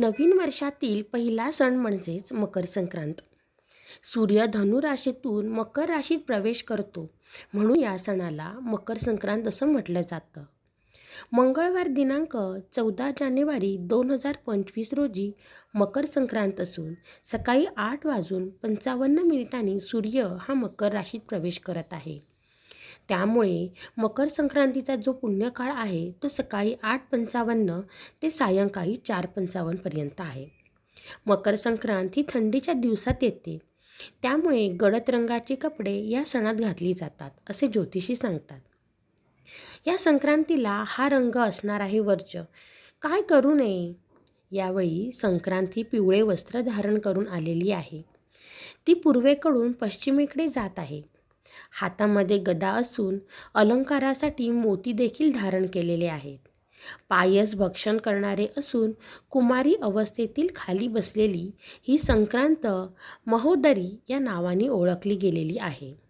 नवीन वर्षातील पहिला सण म्हणजेच मकर संक्रांत. सूर्य धनुराशीतून मकर राशीत प्रवेश करतो. म्हणून या सणाला मकर संक्रांत असं म्हटलं जातं. मंगळवार दिनांक चौदा जानेवारी दोन हजार पंचवीस रोजी मकर संक्रांत असून सकाळी आठ वाजून पंचावन्न मिनिटांनी सूर्य हा मकर राशीत प्रवेश करत आहे. त्यामुळे मकर संक्रांतीचा जो पुण्यकाळ आहे तो सकाळी आठ पंचावन्न ते सायंकाळी चार पंचावन्नपर्यंत आहे. मकर संक्रांत ही थंडीच्या दिवसात येते. त्यामुळे गडद रंगाचे कपडे या सणात घातली जातात असे ज्योतिषी सांगतात. या संक्रांतीला हा रंग असणार आहे वर्ज. काय करू नये? यावेळी संक्रांती पिवळे वस्त्र धारण करून आलेली आहे. ती पूर्वेकडून पश्चिमेकडे जात आहे. हातामध्ये गदा असून अलंकारासाठी मोती देखील धारण केलेले आहेत. पायस भक्षण करणारे असून कुमारी अवस्थेतील खाली बसलेली ही संक्रांत महोदरी या नावाने ओळखली गेलेली आहे.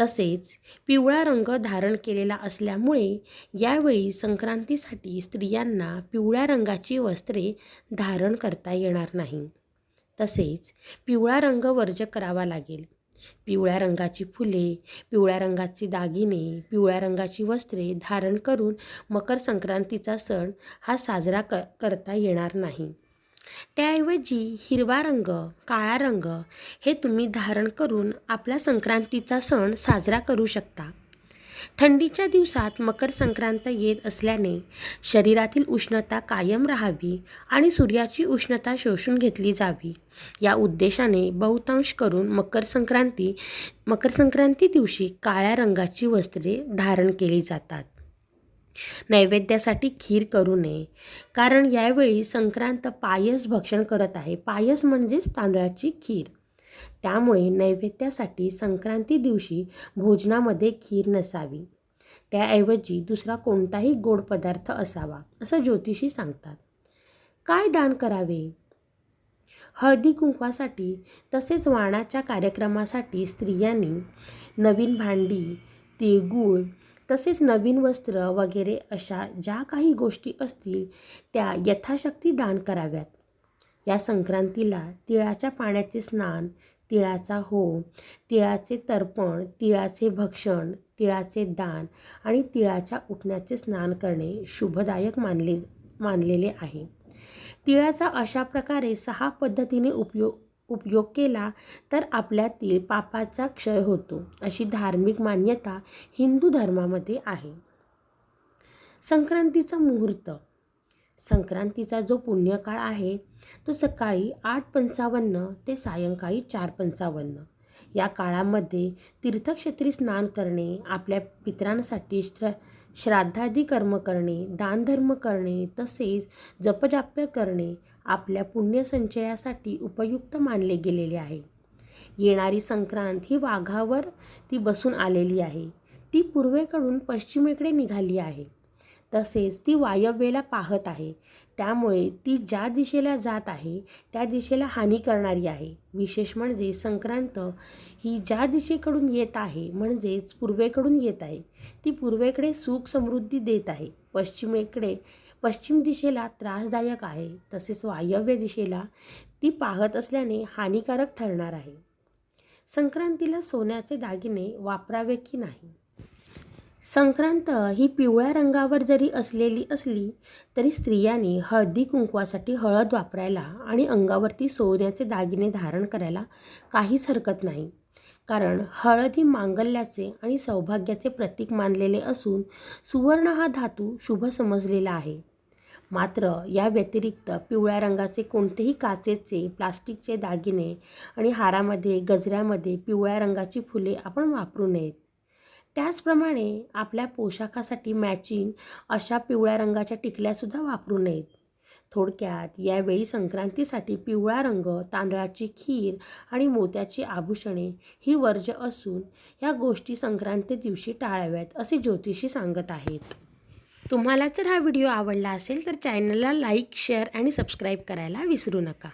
तसेच पिवळा रंग धारण केलेला असल्यामुळे यावेळी संक्रांतीसाठी स्त्रियांना पिवळ्या रंगाची वस्त्रे धारण करता येणार नाही. तसेच पिवळा रंग वर्ज करावा लागेल. पिवळ्या रंगाची फुले पिवळ्या रंगाचे दागिने पिवळ्या रंगाची वस्त्रे धारण करून मकर संक्रांतीचा सण हा साजरा क करता येणार नाही. त्याऐवजी हिरवा रंग काळा रंग हे तुम्ही धारण करून आपला संक्रांतीचा सण साजरा करू शकता. थंडीच्या दिवसात मकर संक्रांत येत असल्याने शरीरातील उष्णता कायम राहावी आणि सूर्याची उष्णता शोषून घेतली जावी. या उद्देशाने बहुतांश करून मकर संक्रांती मकर संक्रांती दिवशी काळ्या रंगाची वस्त्रे धारण केली जातात. नैवेद्यासाठी खीर करू नये कारण यावेळी संक्रांत पायस भक्षण करत आहे. पायस म्हणजेच तांदळाची खीर. त्यामुळे नैवेद्यासाठी संक्रांती दिवशी भोजनामध्ये खीर नसावी. त्याऐवजी दुसरा कोणताही गोड पदार्थ असावा असं ज्योतिषी सांगतात. काय दान करावे? हळदी कुंकवासाठी तसेच वाणाच्या कार्यक्रमासाठी स्त्रियांनी नवीन भांडी तिळगूळ तसेच नवीन वस्त्र वगैरे अशा ज्या काही गोष्टी असतील त्या यथाशक्ती दान कराव्यात. या संक्रांतीला तिळाच्या पाण्याचे स्नान तिळाचा होम तिळाचे तर्पण तिळाचे भक्षण तिळाचे दान आणि तिळाच्या उठण्याचे स्नान करणे शुभदायक मानले मानलेले आहे. तिळाचा अशा प्रकारे सहा पद्धतीने उपयोग उपयोग केला तर आपल्यातील पापाचा क्षय होतो अशी धार्मिक मान्यता हिंदू धर्मामध्ये आहे. संक्रांतीचा मुहूर्त संक्रांतीचा जो पुण्यकाळ आहे तो सकाळी आठ पंचावन्न ते सायंकाळी चार पंचावन्न. या काळामध्ये तीर्थक्षेत्री स्नान करणे आपल्या पित्रांसाठी श्र श्राद्धादी कर्म करणे दानधर्म करणे तसेच जपजाप्य करणे आपल्या पुण्यसंचयासाठी उपयुक्त मानले गेलेले आहे. येणारी संक्रांत ही वाघावर ती बसून आलेली आहे. ती पूर्वेकडून पश्चिमेकडे निघाली आहे. तसेच ती वायव्येला पाहत आहे. त्यामुळे ती ज्या दिशेला जात आहे त्या दिशेला हानी करणारी आहे. विशेष म्हणजे संक्रांत ही ज्या दिशेकडून येत आहे म्हणजेच पूर्वेकडून येत आहे. ती पूर्वेकडे सुख समृद्धी देत आहे. पश्चिमेकडे पश्चिम दिशेला त्रासदायक आहे. तसेच वायव्य दिशेला ती पाहत असल्याने हानिकारक ठरणार आहे. संक्रांतीला सोन्याचे दागिने वापरावे की नाही? संक्रांत ही पिवळ्या रंगावर जरी असलेली असली तरी स्त्रियांनी हळदी कुंकवासाठी हळद वापरायला आणि अंगावरती सोन्याचे दागिने धारण करायला काहीच हरकत नाही. कारण हळद ही मांगल्याचे आणि सौभाग्याचे प्रतीक मानलेले असून सुवर्ण हा धातू शुभ समजलेला आहे. मात्र या व्यतिरिक्त पिवळ्या रंगाचे कोणतेही काचेचे प्लास्टिकचे दागिने आणि हारामध्ये गजऱ्यामध्ये पिवळ्या रंगाची फुले आपण वापरू नयेत. त्याचप्रमाणे आपल्या पोशाखासाठी मॅचिंग अशा पिवळ्या रंगाच्या टिकल्यासुद्धा वापरू नयेत. थोडक्यात यावेळी संक्रांतीसाठी पिवळा रंग तांदळाची खीर आणि मोत्याची आभूषणे ही वर्ज असून या गोष्टी संक्रांती दिवशी टाळाव्यात असे ज्योतिषी सांगत आहेत. तुम्हाला जर हा व्हिडिओ आवडला असेल तर चॅनलला लाईक शेअर आणि सबस्क्राईब करायला विसरू नका.